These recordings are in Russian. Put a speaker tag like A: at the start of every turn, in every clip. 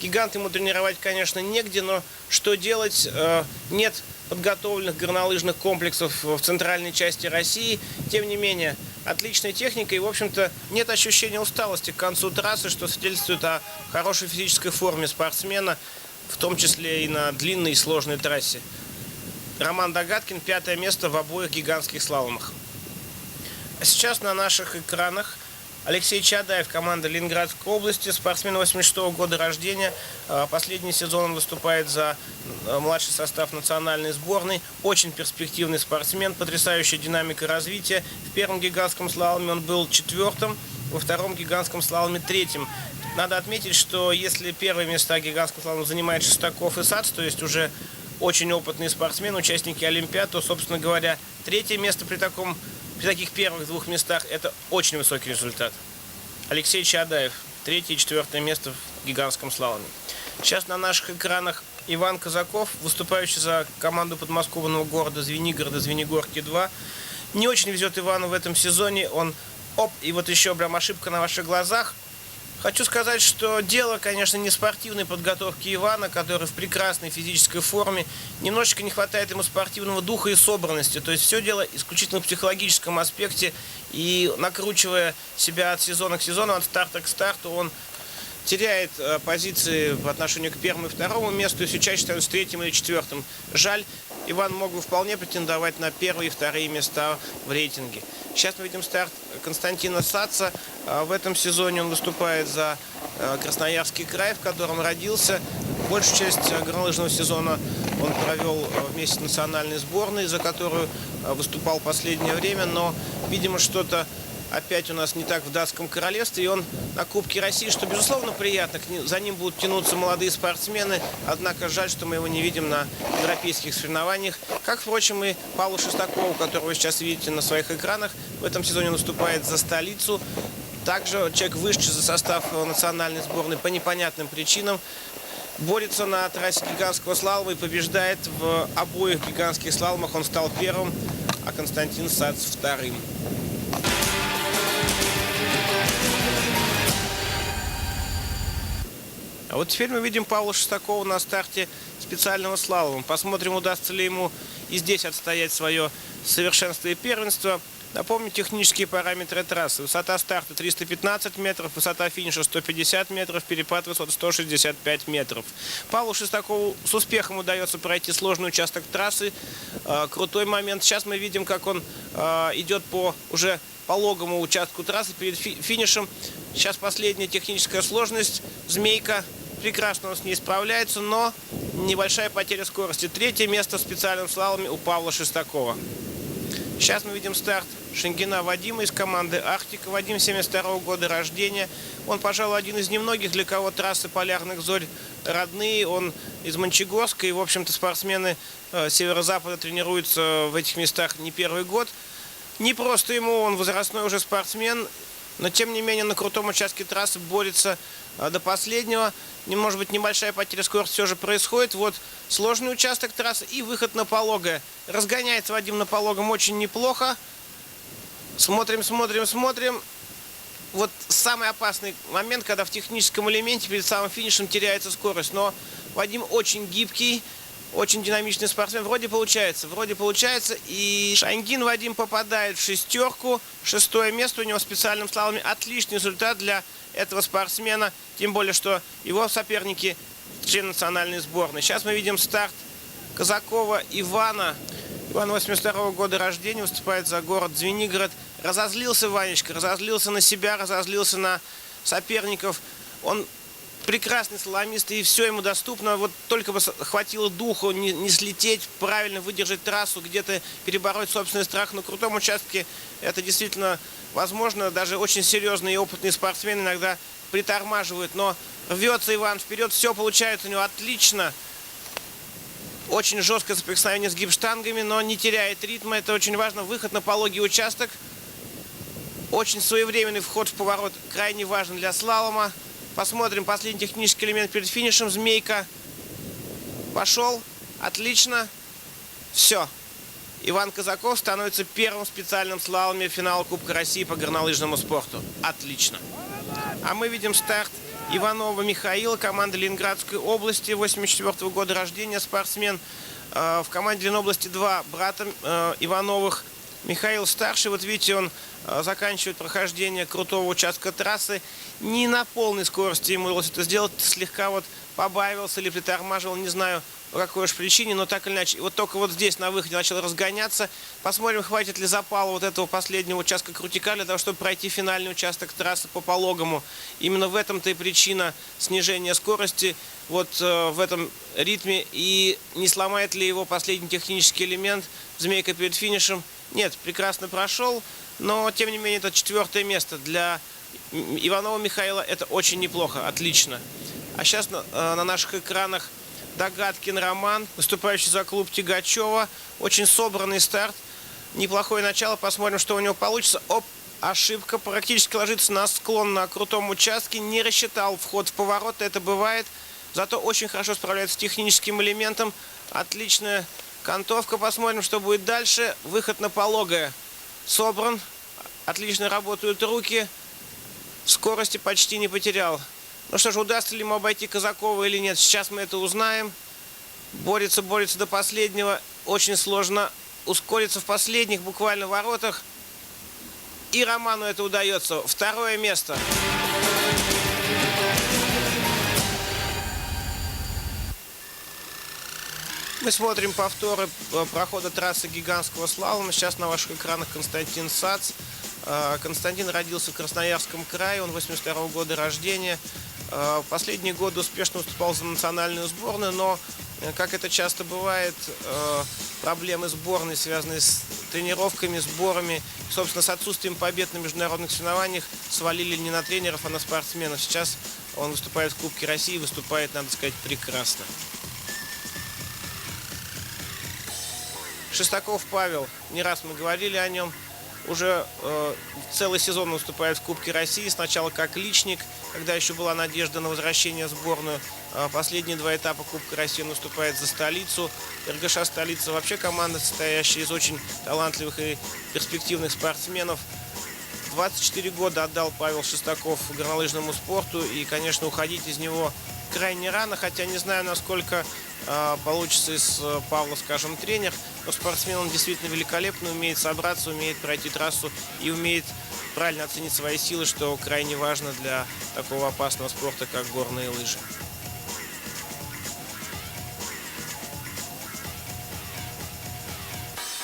A: Гигант ему тренировать, конечно, негде, но что делать? Э, Нет подготовленных горнолыжных комплексов в центральной части России. Тем не менее, отличная техника и, в общем-то, нет ощущения усталости к концу трассы, что свидетельствует о хорошей физической форме спортсмена, в том числе и на длинной и сложной трассе. Роман Догаткин, пятое место в обоих гигантских слаломах. А сейчас на наших экранах Алексей Чадаев, команда Ленинградской области, спортсмен 86 года рождения. А, Последний сезон он выступает за э, младший состав национальной сборной. Очень перспективный спортсмен, потрясающая динамика развития. В первом гигантском слаломе он был четвертым, во втором гигантском слаломе третьим. Надо отметить, что если первые места гигантского слалома занимает Шестаков и Сац, то есть уже очень опытные спортсмены, участники Олимпиад, то, собственно говоря, третье место при таком при таких первых двух местах это очень высокий результат. Алексей Чадаев, третье и четвертое место в гигантском слаломе. Сейчас на наших экранах Иван Казаков, выступающий за команду подмосковного города Звенигорода, Звенигорки-2. Не очень везет Ивану в этом сезоне. Он, оп, и вот еще прям ошибка на ваших глазах. Хочу сказать, что дело, конечно, не спортивной подготовки Ивана, который в прекрасной физической форме. Немножечко не хватает ему спортивного духа и собранности. То есть все дело исключительно в психологическом аспекте. И накручивая себя от сезона к сезону, от старта к старту, он теряет э, позиции в отношении к первому и второму месту, и все чаще становится третьим или четвертым. Жаль, Иван мог бы вполне претендовать на первые и вторые места в рейтинге. Сейчас мы видим старт Константина Саца. А В этом сезоне он выступает за э, Красноярский край, в котором родился. Большую часть э, горнолыжного сезона он провел э, вместе с национальной сборной, за которую э, выступал последнее время, но, видимо, что-то опять у нас не так в датском королевстве, и он на Кубке России, что, безусловно, приятно. За ним будут тянуться молодые спортсмены, однако жаль, что мы его не видим на европейских соревнованиях. Как, впрочем, и Павла Шестакова, которого вы сейчас видите на своих экранах. В этом сезоне он выступает за столицу. Также человек вышедший за состав национальной сборной по непонятным причинам. Борется на трассе гигантского слалома и побеждает в обоих гигантских слаломах. Он стал первым, а Константин Сац вторым. А вот теперь мы видим Павла Шестакова на старте специального слалома. Посмотрим, удастся ли ему и здесь отстоять свое совершенство и первенство. Напомню технические параметры трассы. Высота старта 315 метров, высота финиша 150 метров, перепад высот 165 метров. Павлу Шестакову с успехом удается пройти сложный участок трассы. Э, Крутой момент. Сейчас мы видим, как он э, идет по уже пологому участку трассы перед фи- финишем. Сейчас последняя техническая сложность. Змейка прекрасно он с ней справляется, но небольшая потеря скорости. Третье место в специальном слаломе у Павла Шестакова. Сейчас мы видим старт Шенгина Вадима из команды «Арктика». Вадим 72 года рождения. Он, пожалуй, один из немногих, для кого трассы полярных зорь родные. Он из Мончегорска, и, в общем-то, спортсмены э, северо-запада тренируются в этих местах не первый год. Не просто ему, он возрастной уже спортсмен, но тем не менее на крутом участке трассы борется а, до последнего. Не может быть небольшая потеря скорости все же происходит. Вот сложный участок трассы и выход на пологое. Разгоняется Вадим на пологом очень неплохо. Смотрим, смотрим, смотрим. Вот самый опасный момент, когда в техническом элементе перед самым финишем теряется скорость. Но Вадим очень гибкий, очень динамичный спортсмен. Вроде получается, вроде получается. И Шангин Вадим попадает в шестерку. Шестое место у него в специальном слаломе. Отличный результат для этого спортсмена. Тем более, что его соперники члены национальной сборной. Сейчас мы видим старт Казакова Ивана. Иван 82 года рождения, выступает за город Звенигород. Разозлился Ванечка, разозлился на себя, разозлился на соперников. Он прекрасный слаломист, и все ему доступно. Вот только бы хватило духу не, не слететь, правильно выдержать трассу, где-то перебороть собственный страх. На крутом участке это действительно возможно. Даже очень серьезные и опытные спортсмены иногда притормаживают. Но рвется Иван вперед, все получается у него отлично. Очень жесткое соприкосновение с гипштангами, но не теряет ритма. Это очень важно. Выход на пологий участок. Очень своевременный вход в поворот крайне важен для слалома. Посмотрим последний технический элемент перед финишем. Змейка. Пошел. Отлично. Все. Иван Казаков становится первым в специальном слаломе финала Кубка России по горнолыжному спорту. Отлично. А мы видим старт Иванова Михаила, команда Ленинградской области, 84 года рождения, спортсмен. Э, в команде Ленобласти два брата э, Ивановых. Михаил старший, вот видите, он э, заканчивает прохождение крутого участка трассы. Не на полной скорости ему удалось это сделать, слегка вот побавился или притормаживал, не знаю, по какой уж причине, но так или иначе. Вот только вот здесь на выходе начал разгоняться. Посмотрим, хватит ли запала вот этого последнего участка крутика для того, чтобы пройти финальный участок трассы по пологому. Именно в этом-то и причина снижения скорости вот э, в этом ритме. И не сломает ли его последний технический элемент, змейка перед финишем. Нет, прекрасно прошел, но тем не менее это четвертое место для Иванова Михаила. Это очень неплохо, отлично. А сейчас на, э, на наших экранах Догаткин Роман, выступающий за клуб Тигачева. Очень собранный старт. Неплохое начало. Посмотрим, что у него получится. Оп, ошибка. Практически ложится на склон на крутом участке. Не рассчитал вход в поворот. Это бывает. Зато очень хорошо справляется с техническим элементом. Отличная кантовка. Посмотрим, что будет дальше. Выход на пологое. Собран. Отлично работают руки. Скорости почти не потерял. Ну что ж, удастся ли ему обойти Казакова или нет, сейчас мы это узнаем. Борется, борется до последнего. Очень сложно ускориться в последних буквально воротах. И Роману это удается. Второе место. Мы смотрим повторы э, прохода трассы гигантского слалома. Сейчас на ваших экранах Константин Сац. Э, Константин родился в Красноярском крае, он 82 года рождения. Э, последние годы успешно выступал за национальную сборную, но, как это часто бывает, проблемы сборной, связанные с тренировками, сборами, собственно, с отсутствием побед на международных соревнованиях, свалили не на тренеров, а на спортсменов. Сейчас он выступает в Кубке России, выступает, надо сказать, прекрасно. Шестаков Павел, не раз мы говорили о нем, уже э, целый сезон выступает в Кубке России. Сначала как личник, когда еще была надежда на возвращение в сборную. А последние два этапа Кубка России он за столицу. РГШ столица вообще команда, состоящая из очень талантливых и перспективных спортсменов. 24 года отдал Павел Шестаков горнолыжному спорту. И, конечно, уходить из него крайне рано, хотя не знаю, насколько э, получится из э, Павла, скажем, тренер. Но спортсмен он действительно великолепный, умеет собраться, умеет пройти трассу и умеет правильно оценить свои силы, что крайне важно для такого опасного спорта, как горные лыжи.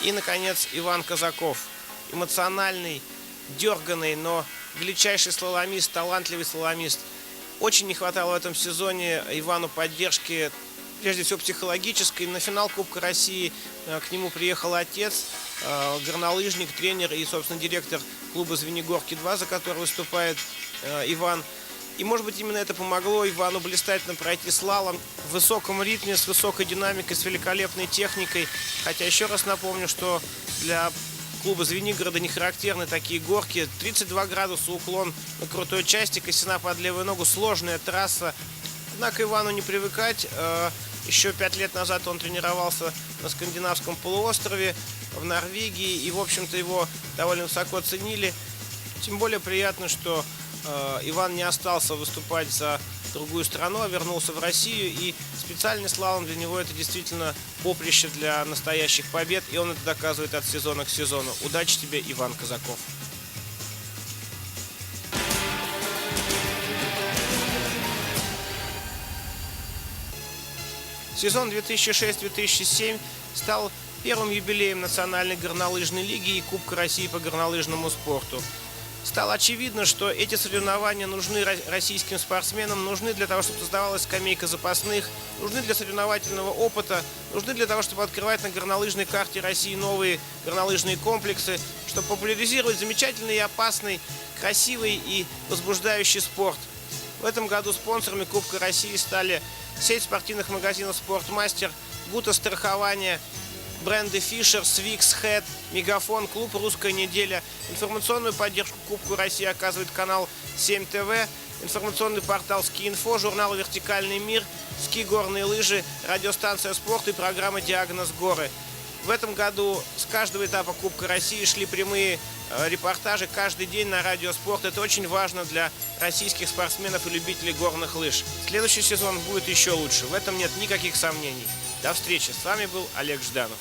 A: И, наконец, Иван Казаков. Эмоциональный, дерганный, но величайший слаломист, талантливый слаломист – очень не хватало в этом сезоне Ивану поддержки, прежде всего психологической. На финал Кубка России э, к нему приехал отец, э, горнолыжник, тренер и, собственно, директор клуба «Звенигорки-2», за который выступает э, Иван. И, может быть, именно это помогло Ивану блистательно пройти слалом в высоком ритме, с высокой динамикой, с великолепной техникой. Хотя, еще раз напомню, что для клуба Звенигорода не характерны такие горки. 32 градуса уклон на крутой части, косина под левую ногу, сложная трасса. Однако Ивану не привыкать. Еще пять лет назад он тренировался на скандинавском полуострове в Норвегии. И, в общем-то, его довольно высоко ценили. Тем более приятно, что э, Иван не остался выступать за другую страну, а вернулся в Россию. И специальный слалом для него это действительно поприще для настоящих побед. И он это доказывает от сезона к сезону. Удачи тебе, Иван Казаков. Сезон 2006-2007 стал первым юбилеем Национальной горнолыжной лиги и Кубка России по горнолыжному спорту стало очевидно, что эти соревнования нужны российским спортсменам, нужны для того, чтобы создавалась скамейка запасных, нужны для соревновательного опыта, нужны для того, чтобы открывать на горнолыжной карте России новые горнолыжные комплексы, чтобы популяризировать замечательный и опасный, красивый и возбуждающий спорт. В этом году спонсорами Кубка России стали сеть спортивных магазинов «Спортмастер», Гута страхования, бренды Fisher, Swix, Head, Мегафон, клуб «Русская неделя». Информационную поддержку Кубку России оказывает канал 7 ТВ, информационный портал «Ски-инфо», журнал «Вертикальный мир», «Ски горные лыжи», радиостанция «Спорт» и программа «Диагноз горы». В этом году с каждого этапа Кубка России шли прямые э, репортажи каждый день на Радио Спорт. Это очень важно для российских спортсменов и любителей горных лыж. Следующий сезон будет еще лучше. В этом нет никаких сомнений. До встречи. С вами был Олег Жданов.